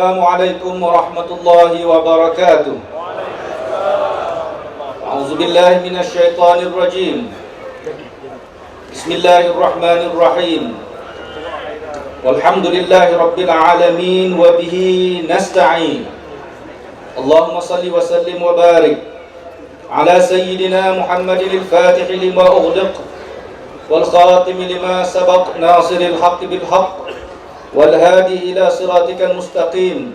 السلام عليكم ورحمة الله وبركاته. أعوذ بالله من الشيطان الرجيم. بسم الله الرحمن الرحيم. والحمد لله رب العالمين وبه نستعين. اللهم صل وسلم وبارك على سيدنا محمد الفاتح لما أغلق والخاتم لما سبق ناصر الحق بالحق والهادي إلى صراطك المستقيم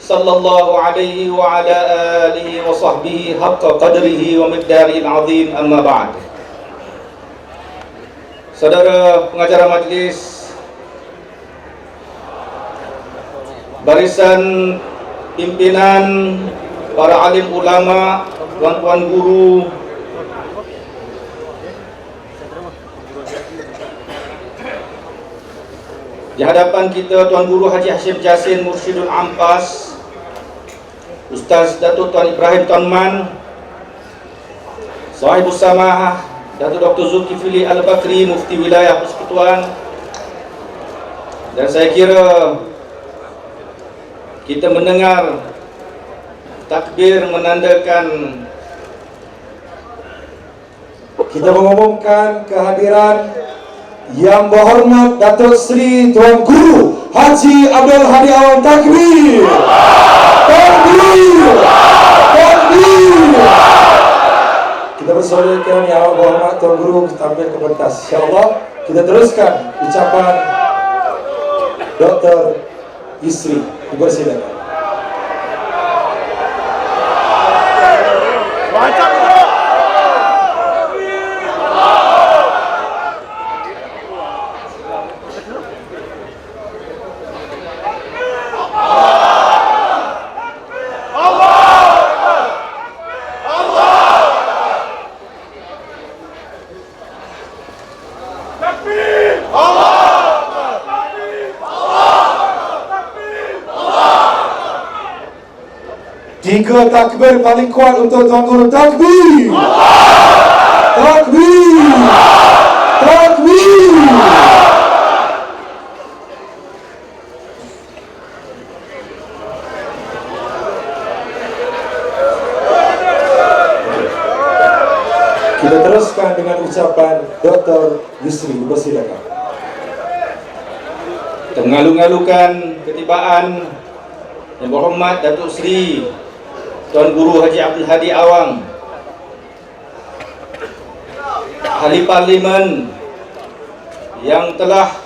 صلى الله عليه وعلى آله وصحبه حق قدره ومقداره العظيم أما بعد Saudara pengacara majlis Barisan pimpinan para alim ulama, tuan-tuan guru Di hadapan kita Tuan Guru Haji Hashim Jasin Mursyidul Ampas Ustaz Datuk Tuan Ibrahim Tuan Man Sahibus Samah Datuk Dr. Zulkifli Al-Bakri Mufti Wilayah Persekutuan Dan saya kira Kita mendengar Takbir menandakan Kita mengumumkan kehadiran yang berhormat Datuk Seri Tuan Guru Haji Abdul Hadi Awan Takbir. Takbir. Takbir. Kita bersoalkan yang berhormat Tuan Guru tampil ke pentas. InsyaAllah kita teruskan ucapan Dr. Yusri. Dipersilakan. Tiga takbir paling kuat untuk Tuan Guru. Takbir! Takbir! Takbir! Kita teruskan dengan ucapan Dr. Yusri. Bersilakan. Kita mengalu-ngalukan ketibaan Yang berhormat Datuk Seri Tuan Guru Haji Abdul Hadi Awang Ahli Parlimen Yang telah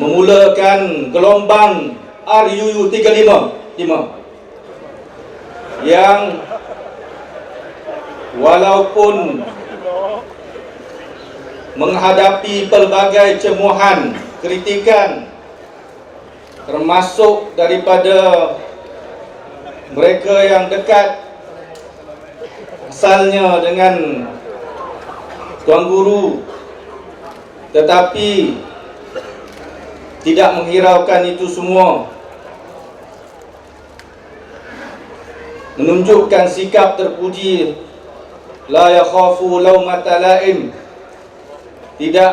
Memulakan gelombang RUU 35 5 Yang Walaupun menghadapi pelbagai cemuhan, kritikan termasuk daripada mereka yang dekat asalnya dengan tuan guru. Tetapi tidak menghiraukan itu semua. Menunjukkan sikap terpuji la yakhafu laumata laim. Tidak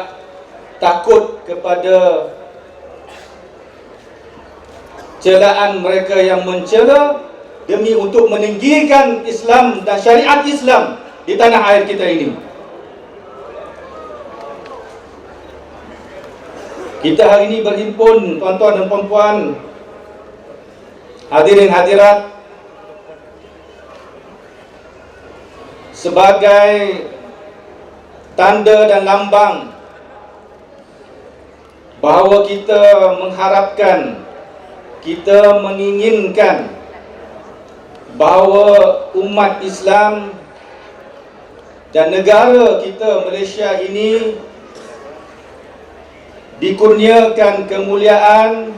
takut kepada celaan mereka yang mencela demi untuk meninggikan Islam dan syariat Islam di tanah air kita ini. Kita hari ini berhimpun tuan-tuan dan puan-puan hadirin hadirat sebagai tanda dan lambang bahawa kita mengharapkan kita menginginkan bahawa umat Islam dan negara kita Malaysia ini dikurniakan kemuliaan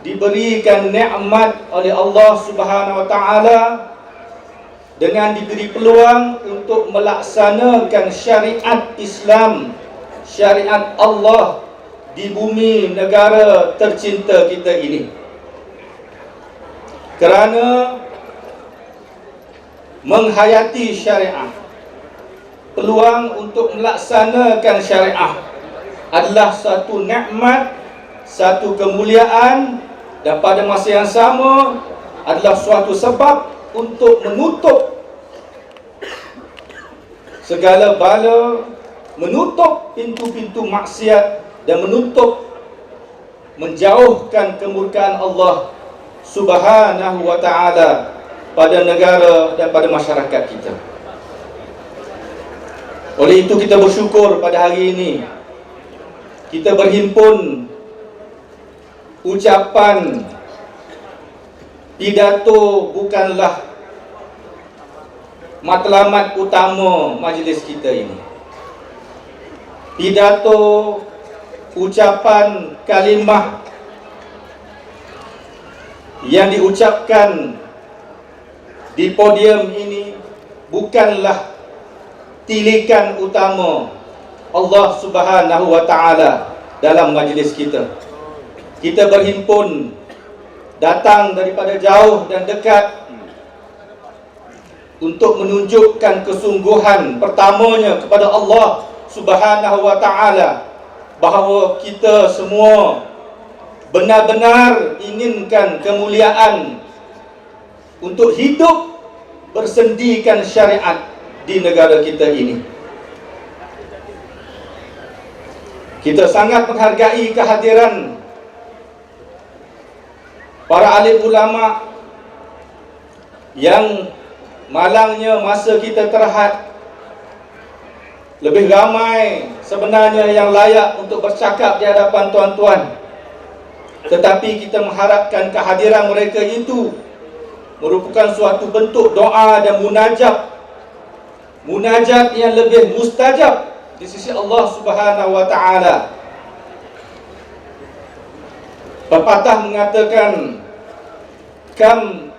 diberikan nikmat oleh Allah Subhanahu wa taala dengan diberi peluang untuk melaksanakan syariat Islam syariat Allah di bumi negara tercinta kita ini. Kerana menghayati syariah. Peluang untuk melaksanakan syariah adalah satu nikmat satu kemuliaan dan pada masa yang sama adalah suatu sebab untuk menutup segala bala menutup pintu-pintu maksiat dan menutup menjauhkan kemurkaan Allah Subhanahu wa taala pada negara dan pada masyarakat kita. Oleh itu kita bersyukur pada hari ini kita berhimpun ucapan pidato bukanlah matlamat utama majlis kita ini. Pidato, ucapan, kalimah yang diucapkan di podium ini bukanlah tilikan utama Allah Subhanahu wa taala dalam majlis kita. Kita berhimpun datang daripada jauh dan dekat untuk menunjukkan kesungguhan pertamanya kepada Allah Subhanahu wa taala bahawa kita semua benar-benar inginkan kemuliaan untuk hidup bersendikan syariat di negara kita ini. Kita sangat menghargai kehadiran para alim ulama yang malangnya masa kita terhad lebih ramai sebenarnya yang layak untuk bercakap di hadapan tuan-tuan tetapi kita mengharapkan kehadiran mereka itu merupakan suatu bentuk doa dan munajat. Munajat yang lebih mustajab di sisi Allah Subhanahu wa taala. Pepatah mengatakan kam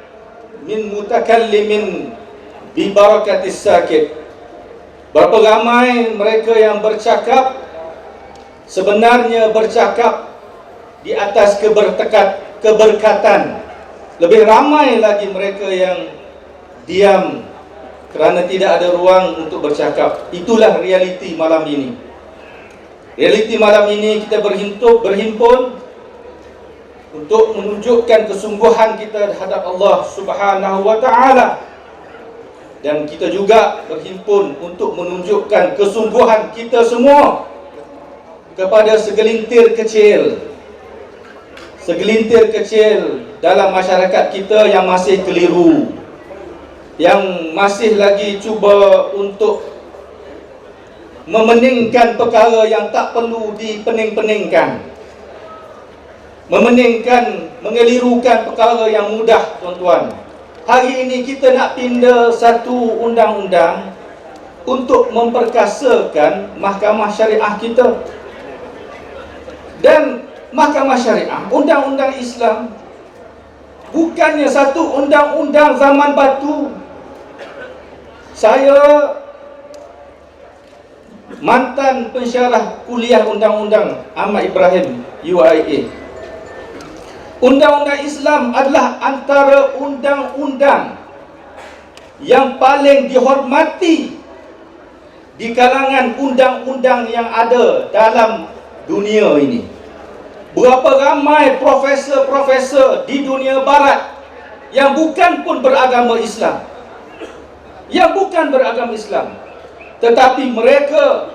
min mutakallimin bi barakatis sakit. Berapa ramai mereka yang bercakap sebenarnya bercakap di atas kebertekat keberkatan lebih ramai lagi mereka yang diam kerana tidak ada ruang untuk bercakap. Itulah realiti malam ini. Realiti malam ini kita berhimpun berhimpun untuk menunjukkan kesungguhan kita terhadap Allah Subhanahu wa taala. Dan kita juga berhimpun untuk menunjukkan kesungguhan kita semua kepada segelintir kecil segelintir kecil dalam masyarakat kita yang masih keliru yang masih lagi cuba untuk memeningkan perkara yang tak perlu dipening-peningkan memeningkan, mengelirukan perkara yang mudah tuan-tuan Hari ini kita nak pindah satu undang-undang untuk memperkasakan mahkamah syariah kita. Dan mahkamah syariah, undang-undang Islam bukannya satu undang-undang zaman batu. Saya mantan pensyarah kuliah undang-undang Ahmad Ibrahim UIA Undang-undang Islam adalah antara undang-undang yang paling dihormati di kalangan undang-undang yang ada dalam dunia ini. Berapa ramai profesor-profesor di dunia barat yang bukan pun beragama Islam. Yang bukan beragama Islam. Tetapi mereka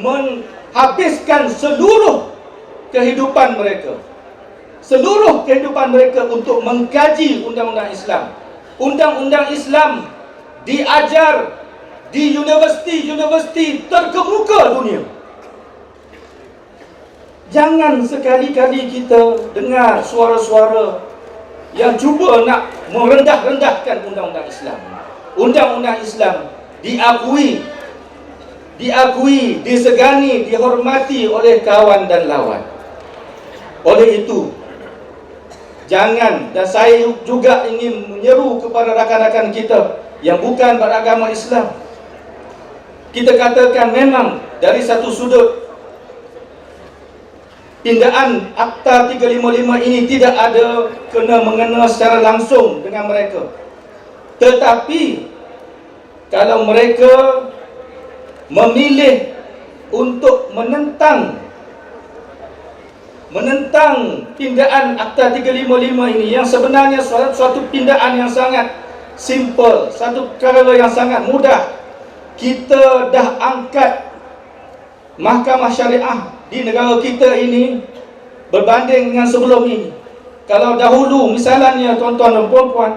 menghabiskan seluruh kehidupan mereka seluruh kehidupan mereka untuk mengkaji undang-undang Islam. Undang-undang Islam diajar di universiti-universiti terkemuka dunia. Jangan sekali-kali kita dengar suara-suara yang cuba nak merendah-rendahkan undang-undang Islam. Undang-undang Islam diakui diakui, disegani, dihormati oleh kawan dan lawan. Oleh itu, Jangan dan saya juga ingin menyeru kepada rakan-rakan kita yang bukan beragama Islam. Kita katakan memang dari satu sudut pindaan Akta 355 ini tidak ada kena mengena secara langsung dengan mereka. Tetapi kalau mereka memilih untuk menentang menentang pindaan Akta 355 ini yang sebenarnya suatu, pindaan yang sangat simple, satu perkara yang sangat mudah. Kita dah angkat mahkamah syariah di negara kita ini berbanding dengan sebelum ini. Kalau dahulu misalnya tuan-tuan dan puan-puan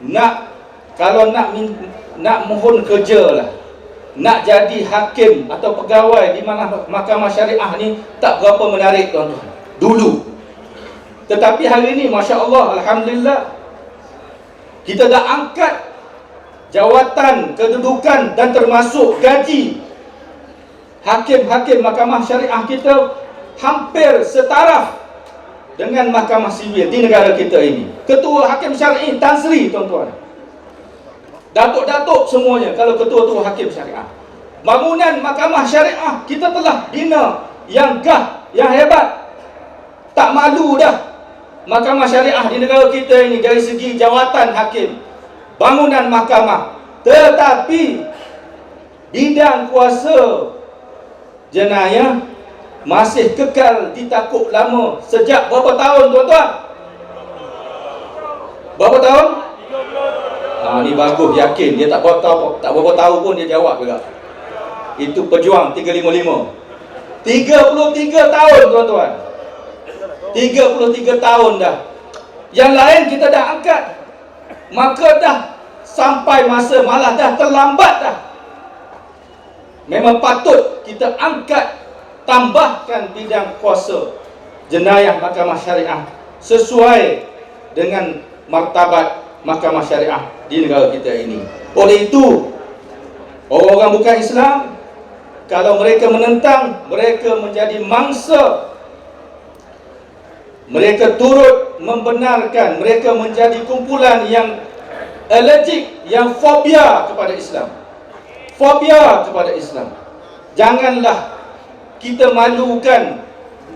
nak kalau nak nak mohon kerja lah nak jadi hakim atau pegawai di mana mahkamah syariah ni tak berapa menarik tuan-tuan dulu tetapi hari ini Masya Allah Alhamdulillah kita dah angkat jawatan, kedudukan dan termasuk gaji hakim-hakim mahkamah syariah kita hampir setaraf dengan mahkamah sivil di negara kita ini ketua hakim syariah Tan Sri tuan-tuan Datuk-datuk semuanya kalau ketua-ketua hakim syariah. Bangunan mahkamah syariah kita telah bina yang gah, yang hebat. Tak malu dah mahkamah syariah di negara kita ini dari segi jawatan hakim. Bangunan mahkamah. Tetapi bidang kuasa jenayah masih kekal ditakuk lama sejak berapa tahun tuan-tuan? Berapa tahun? Ha, ni bagus yakin dia tak berapa tahu tak berapa tahu pun dia jawab juga. Itu pejuang 355. 33 tahun tuan-tuan. 33 tahun dah. Yang lain kita dah angkat. Maka dah sampai masa malah dah terlambat dah. Memang patut kita angkat tambahkan bidang kuasa jenayah mahkamah syariah sesuai dengan martabat mahkamah syariah di negara kita ini. Oleh itu, orang-orang bukan Islam kalau mereka menentang, mereka menjadi mangsa. Mereka turut membenarkan, mereka menjadi kumpulan yang allergic, yang fobia kepada Islam. Fobia kepada Islam. Janganlah kita malukan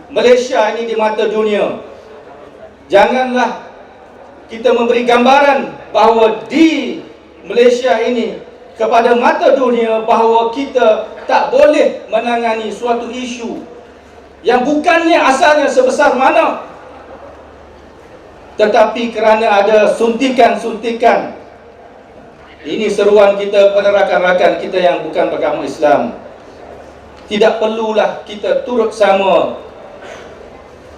Malaysia ini di mata dunia. Janganlah kita memberi gambaran bahawa di Malaysia ini kepada mata dunia bahawa kita tak boleh menangani suatu isu yang bukannya asalnya sebesar mana tetapi kerana ada suntikan-suntikan ini seruan kita kepada rakan-rakan kita yang bukan beragama Islam tidak perlulah kita turut sama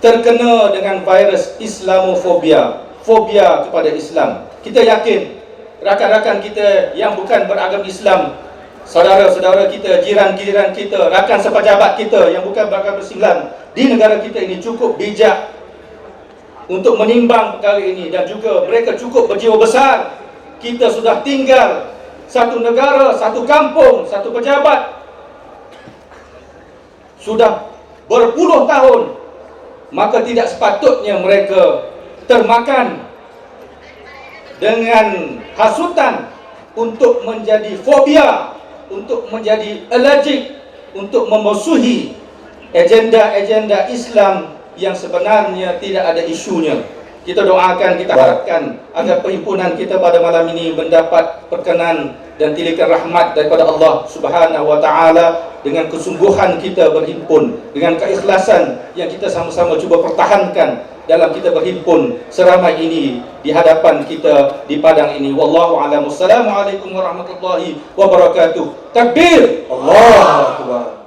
terkena dengan virus Islamofobia fobia kepada Islam. Kita yakin rakan-rakan kita yang bukan beragama Islam, saudara-saudara kita, jiran-jiran kita, rakan sepejabat kita yang bukan beragama Islam di negara kita ini cukup bijak untuk menimbang perkara ini dan juga mereka cukup berjiwa besar. Kita sudah tinggal satu negara, satu kampung, satu pejabat sudah berpuluh tahun maka tidak sepatutnya mereka termakan dengan hasutan untuk menjadi fobia, untuk menjadi allergic, untuk memusuhi agenda-agenda Islam yang sebenarnya tidak ada isunya. Kita doakan, kita harapkan agar perhimpunan kita pada malam ini mendapat perkenan dan tilikan rahmat daripada Allah Subhanahu wa taala dengan kesungguhan kita berhimpun, dengan keikhlasan yang kita sama-sama cuba pertahankan dalam kita berhimpun seramai ini di hadapan kita di padang ini. Wallahu a'lam. Wassalamualaikum warahmatullahi wabarakatuh. Takbir. Allahu akbar.